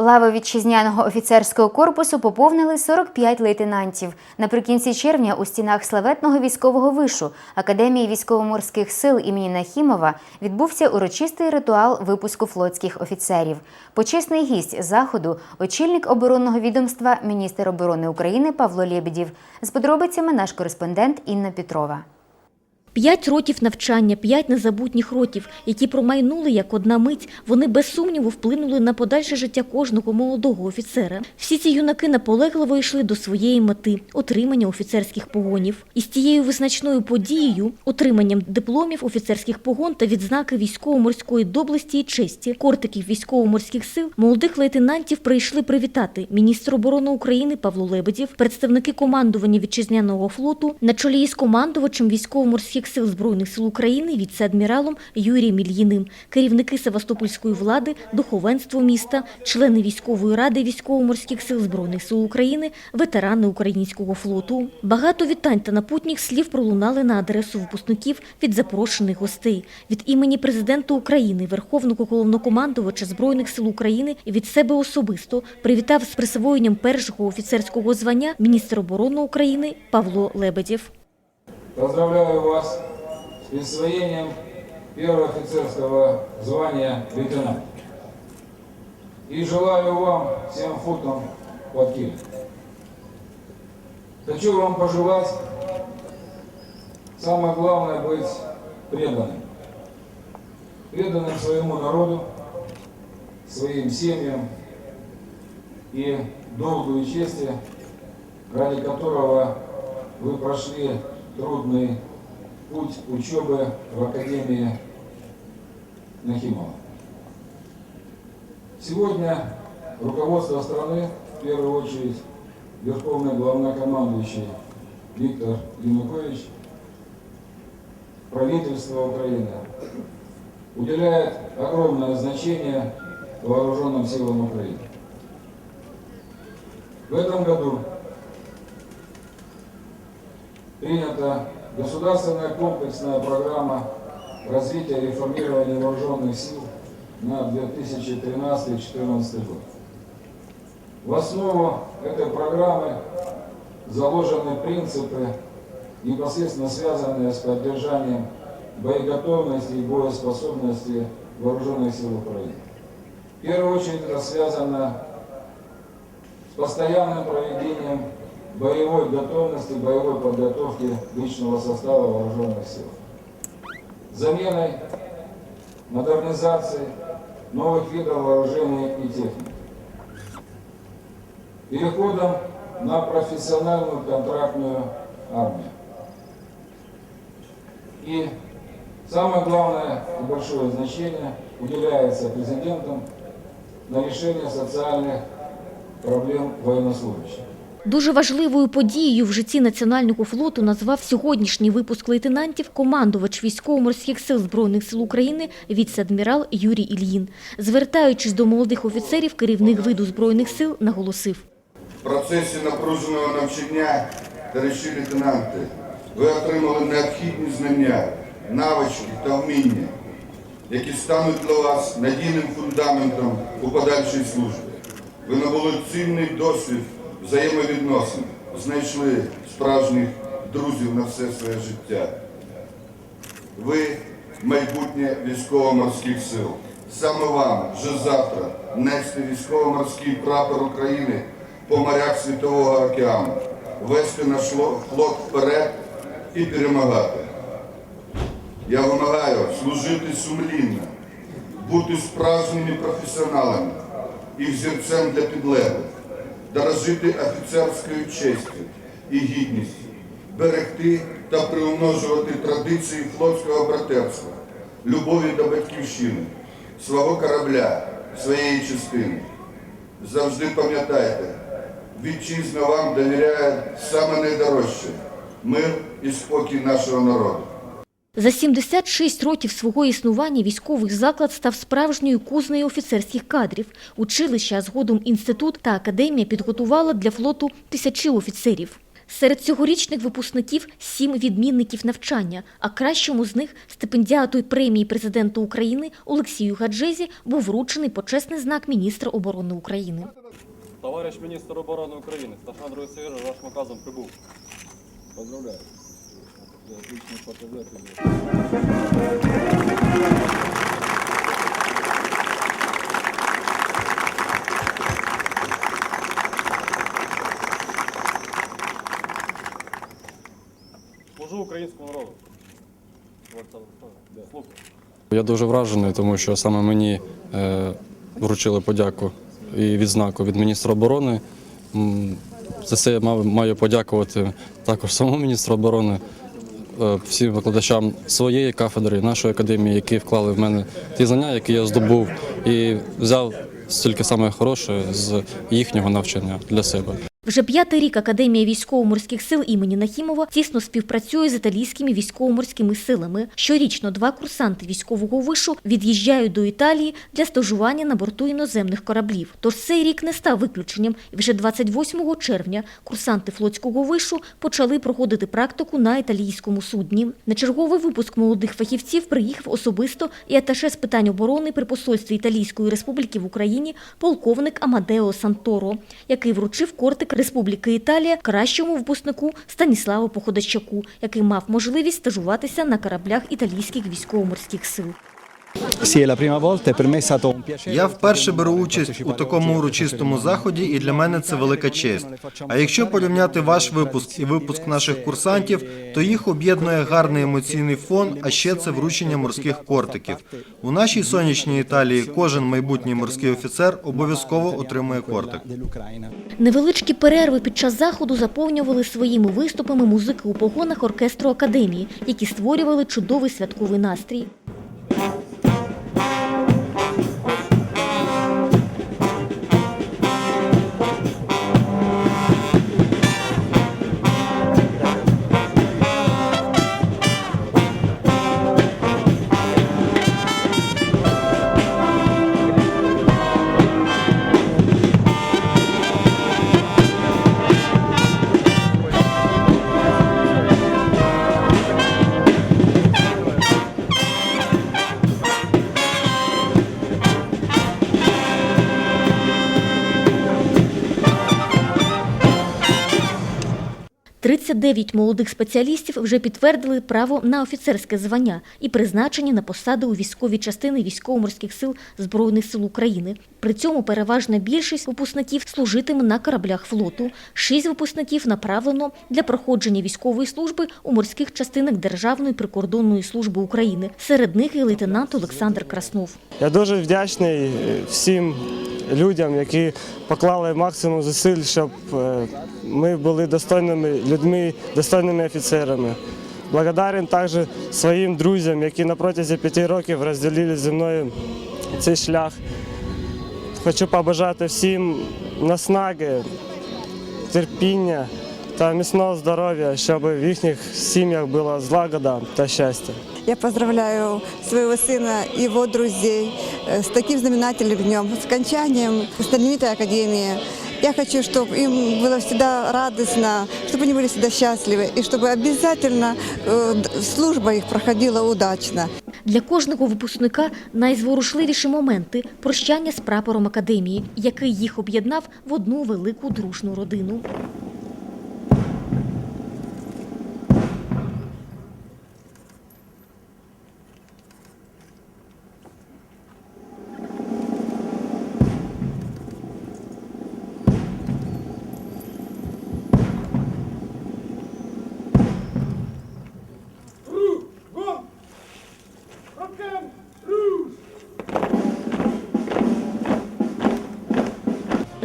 Лави вітчизняного офіцерського корпусу поповнили 45 лейтенантів. Наприкінці червня у стінах славетного військового вишу Академії військово-морських сил імені Нахімова відбувся урочистий ритуал випуску флотських офіцерів. Почесний гість заходу, очільник оборонного відомства, міністр оборони України Павло Лєбедів. З подробицями наш кореспондент Інна Петрова. П'ять років навчання, п'ять незабутніх років, які промайнули як одна мить, вони без сумніву вплинули на подальше життя кожного молодого офіцера. Всі ці юнаки наполегливо йшли до своєї мети отримання офіцерських погонів. І з тією визначною подією, отриманням дипломів офіцерських погон та відзнаки військово-морської доблесті і честі, кортиків військово-морських сил, молодих лейтенантів прийшли привітати міністр оборони України Павло Лебедів, представники командування вітчизняного флоту на чолі із командувачем військово-морських сил збройних сил України віце-адміралом Юрієм Ільїним, керівники Севастопольської влади, духовенство міста, члени військової ради військово-морських сил збройних сил України, ветерани українського флоту. Багато вітань та напутніх слів пролунали на адресу випускників від запрошених гостей. Від імені президента України, Верховного головнокомандувача збройних сил України від себе особисто привітав з присвоєнням першого офіцерського звання міністр оборони України Павло Лебедєв. Поздравляю вас с присвоением первого офицерского звания лейтенант. И желаю вам всем футом под киль. Хочу вам пожелать, самое главное, быть преданным. Преданным своему народу, своим семьям и долгу и чести, ради которого вы прошли трудный путь учебы в Академии Нахимова. Сегодня руководство страны, в первую очередь Верховный главнокомандующий Виктор Янукович, правительство Украины уделяет огромное значение вооруженным силам Украины. В этом году принята государственная комплексная программа развития и реформирования вооруженных сил на 2013-2014 год. В основу этой программы заложены принципы, непосредственно связанные с поддержанием боеготовности и боеспособности вооруженных сил Украины. В первую очередь это связано с постоянным проведением боевой готовности, боевой подготовки личного состава вооруженных сил. Заменой, модернизацией новых видов вооружения и техники. Переходом на профессиональную контрактную армию. И самое главное и большое значение уделяется президентом на решение социальных проблем военнослужащих. Дуже важливою подією в житті Національного флоту назвав сьогоднішній випуск лейтенантів командувач військово-морських сил Збройних сил України віце-адмірал Юрій Ільїн. Звертаючись до молодих офіцерів, керівник виду Збройних сил наголосив. В процесі напруженого навчання, товариші лейтенанти, ви отримали необхідні знання, навички та вміння, які стануть для вас надійним фундаментом у подальшій службі. Ви набули цінний досвід взаємовідносин, знайшли справжніх друзів на все своє життя. Ви майбутнє військово-морських сил. Саме вам вже завтра нести військово-морський прапор України по морях Світового океану, вести наш флот вперед і перемагати. Я вимагаю служити сумлінно, бути справжніми професіоналами і взірцем для підлеглих, дорожити офіцерською честю і гідністю, берегти та приумножувати традиції флотського братерства, любові до батьківщини, свого корабля, своєї частини. Завжди пам'ятайте, вітчизна вам довіряє саме найдорожче мир і спокій нашого народу. За 76 років свого існування військовий заклад став справжньою кузнею офіцерських кадрів. Училище, а згодом інститут та академія підготувала для флоту тисячі офіцерів. Серед цьогорічних випускників сім відмінників навчання, а кращому з них стипендіату й премії президенту України Олексію Гаджезі був вручений почесний знак міністра оборони України. Товариш міністр оборони України, старшина другого вашим указом прибув. Поздравляю. Ты отличный показатель. Служу українському народу. Я дуже вражений, тому що саме мені е, вручили подяку і відзнаку від міністра оборони. За це я маю подякувати також самому міністру оборони, всім викладачам своєї кафедри, нашої академії, які вклали в мене ті знання, які я здобув, і взяв стільки саме хороше з їхнього навчання для себе. Вже п'ятий рік Академія військово-морських сил імені Нахімова тісно співпрацює з італійськими військово-морськими силами. Щорічно два курсанти військового вишу від'їжджають до Італії для стажування на борту іноземних кораблів. Тож цей рік не став виключенням. І вже 28 червня курсанти флотського вишу почали проходити практику на італійському судні. На черговий випуск молодих фахівців приїхав особисто і аташе з питань оборони при посольстві Італійської республіки в Україні полковник Амадео Санторо, який вручив кортик Республіки Італія кращому випускнику Станіславу Походачаку, який мав можливість стажуватися на кораблях італійських військово-морських сил. Я вперше беру участь у такому урочистому заході, і для мене це велика честь. А якщо порівняти ваш випуск і випуск наших курсантів, то їх об'єднує гарний емоційний фон, а ще це вручення морських кортиків. У нашій сонячній Італії кожен майбутній морський офіцер обов'язково отримує кортик. Невеличкі перерви під час заходу заповнювали своїми виступами музики у погонах оркестру академії, які створювали чудовий святковий настрій. – 39 молодих спеціалістів вже підтвердили право на офіцерське звання і призначені на посади у військові частини військово-морських сил Збройних сил України. При цьому переважна більшість випускників служитиме на кораблях флоту. Шість випускників направлено для проходження військової служби у морських частинах Державної прикордонної служби України. Серед них і лейтенант Олександр Краснов. Я дуже вдячний е, всім людям, які поклали максимум зусиль, щоб е, ми були достойними людьми, достойними офіцерами. Благодарен також своїм друзям, які на протязі п'яти років розділили зі мною цей шлях. Хочу побажати всім наснаги, терпіння та міцного здоров'я, щоб в їхніх сім'ях була злагода та щастя. Я поздравляю своего сына и его друзей э, с таким знаменательным днем, с окончанием знаменитой академии. Я хочу, чтобы им было всегда радостно, чтобы они были всегда счастливы, и чтобы обязательно э, д- служба их проходила удачно. Для кожного випускника найзворушливіші моменти прощання з прапором академії, який їх об'єднав в одну велику дружну родину.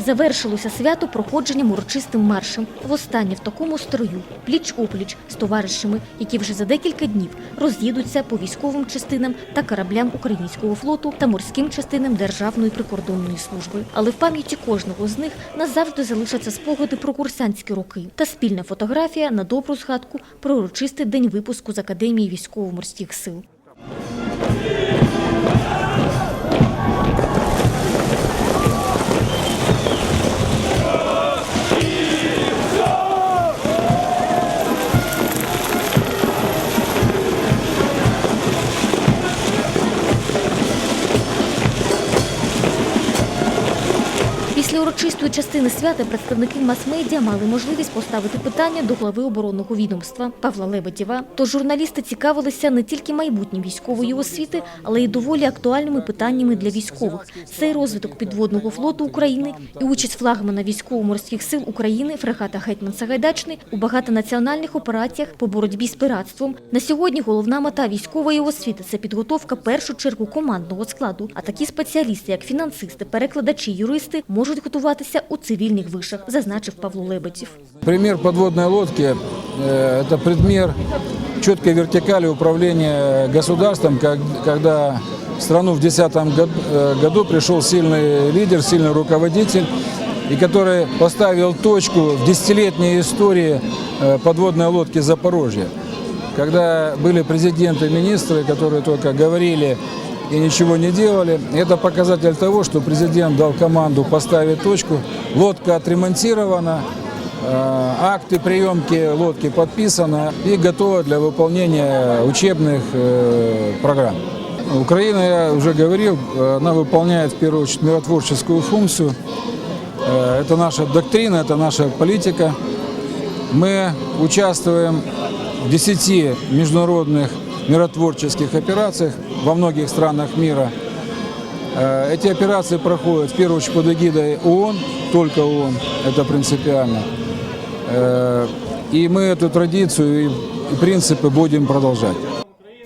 Завершилося свято проходженням урочистим маршем. Востаннє в такому строю, пліч-опліч з товаришами, які вже за декілька днів роз'їдуться по військовим частинам та кораблям українського флоту та морським частинам Державної прикордонної служби. Але в пам'яті кожного з них назавжди залишаться спогади про курсантські роки та спільна фотографія на добру згадку про урочистий день випуску з Академії військово-морських сил. Після частини свята представники мас-медіа мали можливість поставити питання до глави оборонного відомства Павла Лебедєва. Тож журналісти цікавилися не тільки майбутнім військової освіти, але й доволі актуальними питаннями для військових. Це розвиток підводного флоту України і участь флагмана військово-морських сил України фрегата Гетьман Сагайдачний у багатонаціональних операціях по боротьбі з пиратством. На сьогодні головна мета військової освіти це підготовка першу чергу командного складу. А такі спеціалісти, як фінансисти, перекладачі, юристи, можуть готуватися у цивільних вишах, зазначив Павло Лебедєв. Пример подводной лодки э, – это предмер четкой вертикали управления государством, как- когда в страну в 2010 году пришел сильный лидер, сильный руководитель, и который поставил точку в десятилетней истории э, подводной лодки Запорожья. Когда были президенты, министры, которые только говорили и ничего не делали, это показатель того, что президент дал команду поставить точку, лодка отремонтирована, Э, Акты приемки лодки подписаны и готовы для выполнения учебных э, программ. Украина, я уже говорил, э, она выполняет в первую очередь миротворческую функцию. Это наша доктрина, это наша политика. Мы участвуем в 10 международных миротворческих операциях во многих странах мира. Э, Эти операции проходят в первую очередь под эгидой ООН, только ООН, это принципиально. Э, И мы эту традицию и и принципы будем продолжать.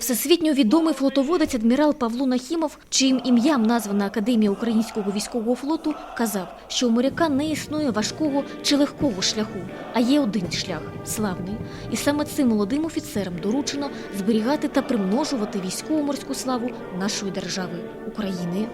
Всесвітньо відомий флотоводець адмірал Павло Нахімов, чиїм ім'ям названа Академія українського військового флоту, казав, що у моряка не існує важкого чи легкого шляху, а є один шлях славний. І саме цим молодим офіцерам доручено зберігати та примножувати військово-морську славу нашої держави України.